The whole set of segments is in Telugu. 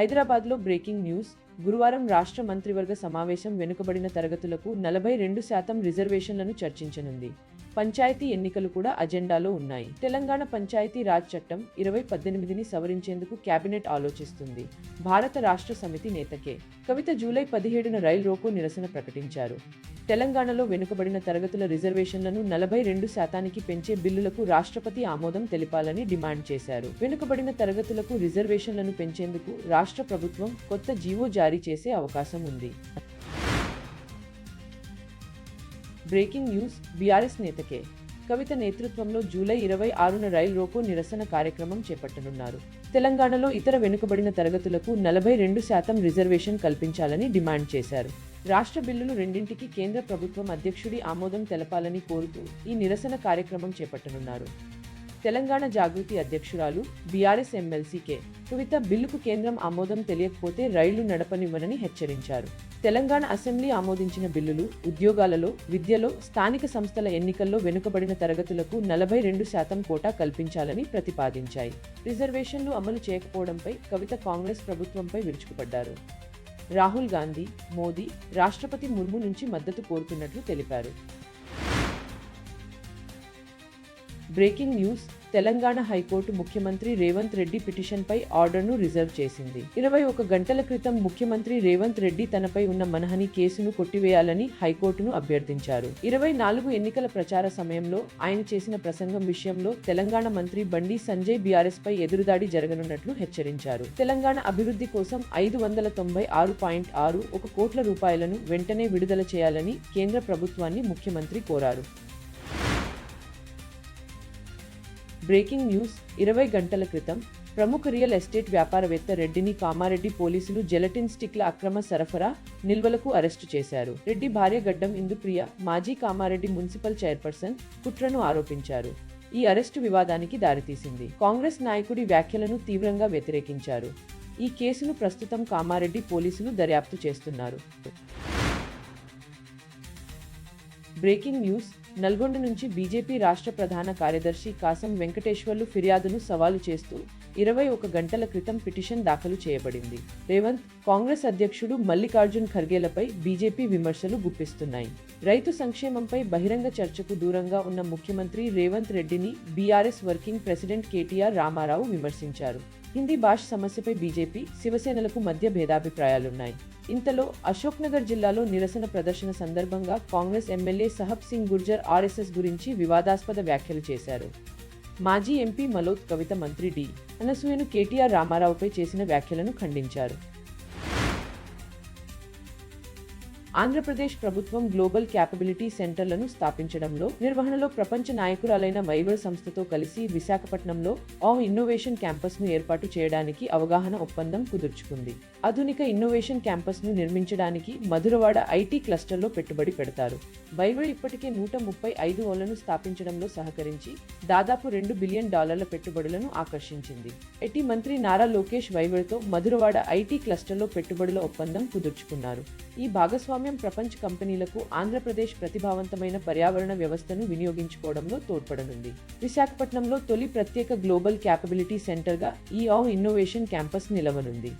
హైదరాబాద్లో బ్రేకింగ్ న్యూస్. గురువారం రాష్ట్ర మంత్రివర్గ సమావేశం వెనుకబడిన తరగతులకు నలభై రెండు శాతం రిజర్వేషన్లను చర్చించనుంది. పంచాయతీ ఎన్నికలు కూడా అజెండాలో ఉన్నాయి. తెలంగాణ పంచాయతీ రాజ్ చట్టం ఇరవై పద్దెనిమిదిని సవరించేందుకు కేబినెట్ ఆలోచిస్తుంది. భారత రాష్ట్ర సమితి నేతకే. కవిత జూలై పదిహేడున రైల్ రోకో నిరసన ప్రకటించారు. తెలంగాణలో వెనుకబడిన తరగతుల రిజర్వేషన్లను నలభై రెండు శాతానికి పెంచే బిల్లులకు రాష్ట్రపతి ఆమోదం తెలిపాలని డిమాండ్ చేశారు. వెనుకబడిన తరగతులకు రిజర్వేషన్లను పెంచేందుకు రాష్ట్ర ప్రభుత్వం కొత్త జీవో జారీ చేసే అవకాశం ఉంది. బ్రేకింగ్ న్యూస్ బీఆర్ఎస్ నేతకే. కవిత నేతృత్వంలో జూలై ఇరవై ఆరున రైల్ రోకో నిరసన కార్యక్రమం చేపట్టనున్నారు. తెలంగాణలో ఇతర వెనుకబడిన తరగతులకు నలభై రెండు శాతం రిజర్వేషన్ కల్పించాలని డిమాండ్ చేశారు. రాష్ట్ర బిల్లులు రెండింటికి కేంద్ర ప్రభుత్వం అధ్యక్షుడి ఆమోదం తెలపాలని కోరుతూ ఈ నిరసన కార్యక్రమం చేపట్టనున్నారు. తెలంగాణ జాగృతి అధ్యక్షురాలు బీఆర్ఎస్ ఎమ్మెల్సీకే కవిత బిల్లుకు కేంద్రం ఆమోదం తెలియకపోతే రైళ్ళు నడపనివ్వనని హెచ్చరించారు. తెలంగాణ అసెంబ్లీ ఆమోదించిన బిల్లులు ఉద్యోగాలలో విద్యలో స్థానిక సంస్థల ఎన్నికల్లో వెనుకబడిన తరగతులకు నలభై రెండు శాతం కోటా కల్పించాలని ప్రతిపాదించాయి. రిజర్వేషన్లు అమలు చేయకపోవడంపై కవిత కాంగ్రెస్ ప్రభుత్వంపై విరుచుకుపడ్డారు. రాహుల్ గాంధీ మోదీ రాష్ట్రపతి ముర్ము నుంచి మద్దతు కోరుతున్నట్లు తెలిపారు. బ్రేకింగ్ న్యూస్ తెలంగాణ హైకోర్టు ముఖ్యమంత్రి రేవంత్ రెడ్డి పిటిషన్పై ఆర్డర్ను రిజర్వ్ చేసింది. ఇరవై ఒక గంటల క్రితం ముఖ్యమంత్రి రేవంత్ రెడ్డి తనపై ఉన్న మనహని కేసును కొట్టివేయాలని హైకోర్టును అభ్యర్థించారు. ఇరవై నాలుగు ఎన్నికల ప్రచార సమయంలో ఆయన చేసిన ప్రసంగం విషయంలో తెలంగాణ మంత్రి బండి సంజయ్ బీఆర్ఎస్ పై ఎదురుదాడి జరగనున్నట్లు హెచ్చరించారు. తెలంగాణ అభివృద్ధి కోసం ఐదు వందల తొంభై ఆరు పాయింట్ ఆరు ఒక కోట్ల రూపాయలను వెంటనే విడుదల చేయాలని కేంద్ర ప్రభుత్వాన్ని ముఖ్యమంత్రి కోరారు. Breaking news. ఇరవై గంటల క్రితం ప్రముఖ రియల్ ఎస్టేట్ వ్యాపారవేత్త రెడ్డిని కామారెడ్డి పోలీసులు జెలటిన్ స్టిక్ల అక్రమ సరఫరా నిల్వలకు అరెస్టు చేశారు. రెడ్డి భార్య గడ్డం ఇందుప్రియ మాజీ కామారెడ్డి మున్సిపల్ చైర్పర్సన్ కుట్రను ఆరోపించారు. ఈ అరెస్టు వివాదానికి దారితీసింది. కాంగ్రెస్ నాయకుడి వ్యాఖ్యలను తీవ్రంగా వ్యతిరేకించారు. ఈ కేసును ప్రస్తుతం కామారెడ్డి పోలీసులు దర్యాప్తు చేస్తున్నారు. Breaking news. నల్గొండ నుంచి బీజేపీ రాష్ట్ర ప్రధాన కార్యదర్శి కాసం వెంకటేశ్వర్లు ఫిర్యాదును సవాలు చేస్తూ ఇరవై ఒక గంటల క్రితం పిటిషన్ దాఖలు చేయబడింది. రేవంత్ కాంగ్రెస్ అధ్యక్షుడు మల్లికార్జున్ ఖర్గేలపై బీజేపీ విమర్శలు గుప్పిస్తున్నాయి. రైతు సంక్షేమంపై బహిరంగ చర్చకు దూరంగా ఉన్న ముఖ్యమంత్రి రేవంత్ రెడ్డిని BRS working president KTR Ramarao విమర్శించారు. హిందీ భాష సమస్యపై బీజేపీ శివసేనలకు మధ్య భేదాభిప్రాయాలున్నాయి. ఇంతలో అశోక్ నగర్ జిల్లాలో నిరసన ప్రదర్శన సందర్భంగా Congress MLA Sahab Singh Gurjar RSS గురించి వివాదాస్పద వ్యాఖ్యలు చేశారు. మాజీ ఎంపీ మలోత్ కవిత మంత్రి డి. అనసూయను కేటీఆర్ రామారావుపై చేసిన వ్యాఖ్యలను ఖండించారు. ఆంధ్రప్రదేశ్ ప్రభుత్వం గ్లోబల్ క్యాపబిలిటీ సెంటర్లను స్థాపించడంలో నిర్వహణలో ప్రపంచ నాయకురాలైన మైవర్ సంస్థతో కలిసి విశాఖపట్నంలో ఆ ఇన్నోవేషన్ క్యాంపస్ను ఏర్పాటు చేయడానికి అవగాహన ఒప్పందం కుదుర్చుకుంది. ఆధునిక ఇన్నోవేషన్ క్యాంపస్ను నిర్మించడానికి మధురవాడ ఐటీ క్లస్టర్లో పెట్టుబడి పెడతారు. వైవర్ ఇప్పటికే నూట ముప్పై ఐదు ఓళ్ళను స్థాపించడంలో సహకరించి దాదాపు రెండు బిలియన్ డాలర్ల పెట్టుబడులను ఆకర్షించింది. ఎటి మంత్రి నారా లోకేష్ వైవర్తో మధురవాడ ఐటీ క్లస్టర్లో పెట్టుబడుల ఒప్పందం కుదుర్చుకున్నారు. ఈ భాగస్వామి ప్రపంచ కంపెనీలకు ఆంధ్రప్రదేశ్ ప్రతిభావంతమైన పర్యావరణ వ్యవస్థను వినియోగించుకోవడంలో తోడ్పడనుంది. విశాఖపట్నంలో తొలి ప్రత్యేక గ్లోబల్ క్యాపబిలిటీ సెంటర్గా ఈ ఆవ్ ఇన్నోవేషన్ క్యాంపస్ నిలవనుంది.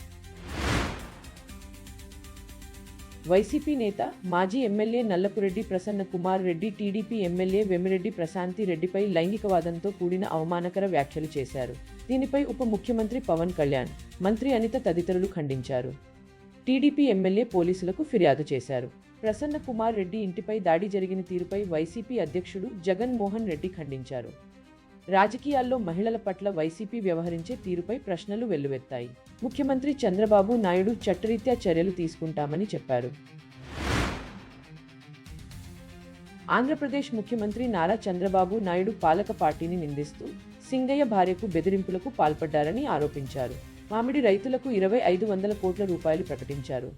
వైసీపీ నేత మాజీ MLA Nallapureddy Prasanna Kumar Reddy TDP MLA Vemireddy Prashanthi రెడ్డిపై లైంగికవాదంతో కూడిన అవమానకర వ్యాఖ్యలు చేశారు. దీనిపై ఉప ముఖ్యమంత్రి పవన్ కళ్యాణ్ మంత్రి అనిత తదితరులు ఖండించారు. టీడీపీ ఎమ్మెల్యే పోలీసులకు ఫిర్యాదు చేశారు. ప్రసన్న కుమార్ రెడ్డి ఇంటిపై దాడి జరిగిన తీరుపై వైసీపీ అధ్యక్షుడు జగన్మోహన్ రెడ్డి ఖండించారు. రాజకీయాల్లో మహిళల పట్ల వైసీపీ వ్యవహరించే తీరుపై ప్రశ్నలు వెల్లువెత్తాయి. ముఖ్యమంత్రి చంద్రబాబు నాయుడు చట్టరీత్యా చర్యలు తీసుకుంటామని చెప్పారు. ఆంధ్రప్రదేశ్ ముఖ్యమంత్రి నారా చంద్రబాబు నాయుడు పాలక పార్టీని నిందిస్తూ సింగయ్య భార్యకు బెదిరింపులకు పాల్పడ్డారని ఆరోపించారు. మామిడి రైతులకు ఇరవై ఐదు వందల కోట్ల రూపాయలు ప్రకటించారు.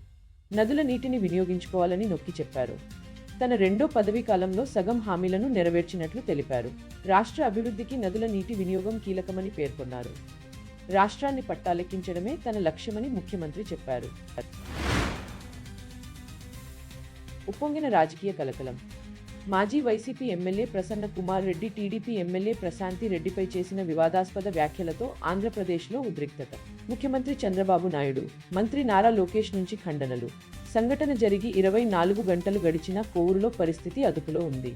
నదుల నీటిని వినియోగించుకోవాలని నొక్కి చెప్పారు. తన రెండో పదవీ కాలంలో సగం హామీలను నెరవేర్చినట్లు తెలిపారు. రాష్ట్ర అభివృద్ధికి నదుల నీటి వినియోగం కీలకమని పేర్కొన్నారు. రాష్ట్రాన్ని పట్టాలెక్కించడమే తన లక్ష్యమని ముఖ్యమంత్రి చెప్పారు. ఉప్పొంగిన రాజకీయ కలకలం. మాజీ YCP MLA Prasanna Kumar Reddy TDP MLA Prashanthi రెడ్డిపై చేసిన వివాదాస్పద వ్యాఖ్యలతో ఆంధ్రప్రదేశ్లో ఉద్రిక్తత. ముఖ్యమంత్రి చంద్రబాబు నాయుడు మంత్రి నారా లోకేష్ నుంచి ఖండనలు. సంఘటన జరిగి ఇరవై నాలుగు గంటలు గడిచిన కోవూరులో పరిస్థితి అదుపులో ఉంది.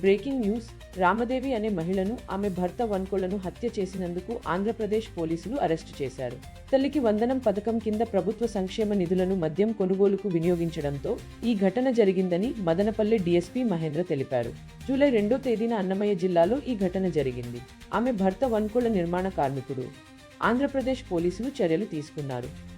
Breaking news. రామదేవి అనే మహిళను ఆమె భర్త వన్కోళ్ళను హత్య చేసినందుకు ఆంధ్రప్రదేశ్ పోలీసులు అరెస్టు చేశారు. తల్లికి వందనం పథకం కింద ప్రభుత్వ సంక్షేమ నిధులను మద్యం కొనుగోలుకు వినియోగించడంతో ఈ ఘటన జరిగిందని మదనపల్లె డీఎస్పీ మహేంద్ర తెలిపారు. జూలై రెండో తేదీన అన్నమయ్య జిల్లాలో ఈ ఘటన జరిగింది. ఆమె భర్త వన్కోళ్ళ నిర్మాణ కార్మికుడు. ఆంధ్రప్రదేశ్ పోలీసులు చర్యలు తీసుకున్నారు.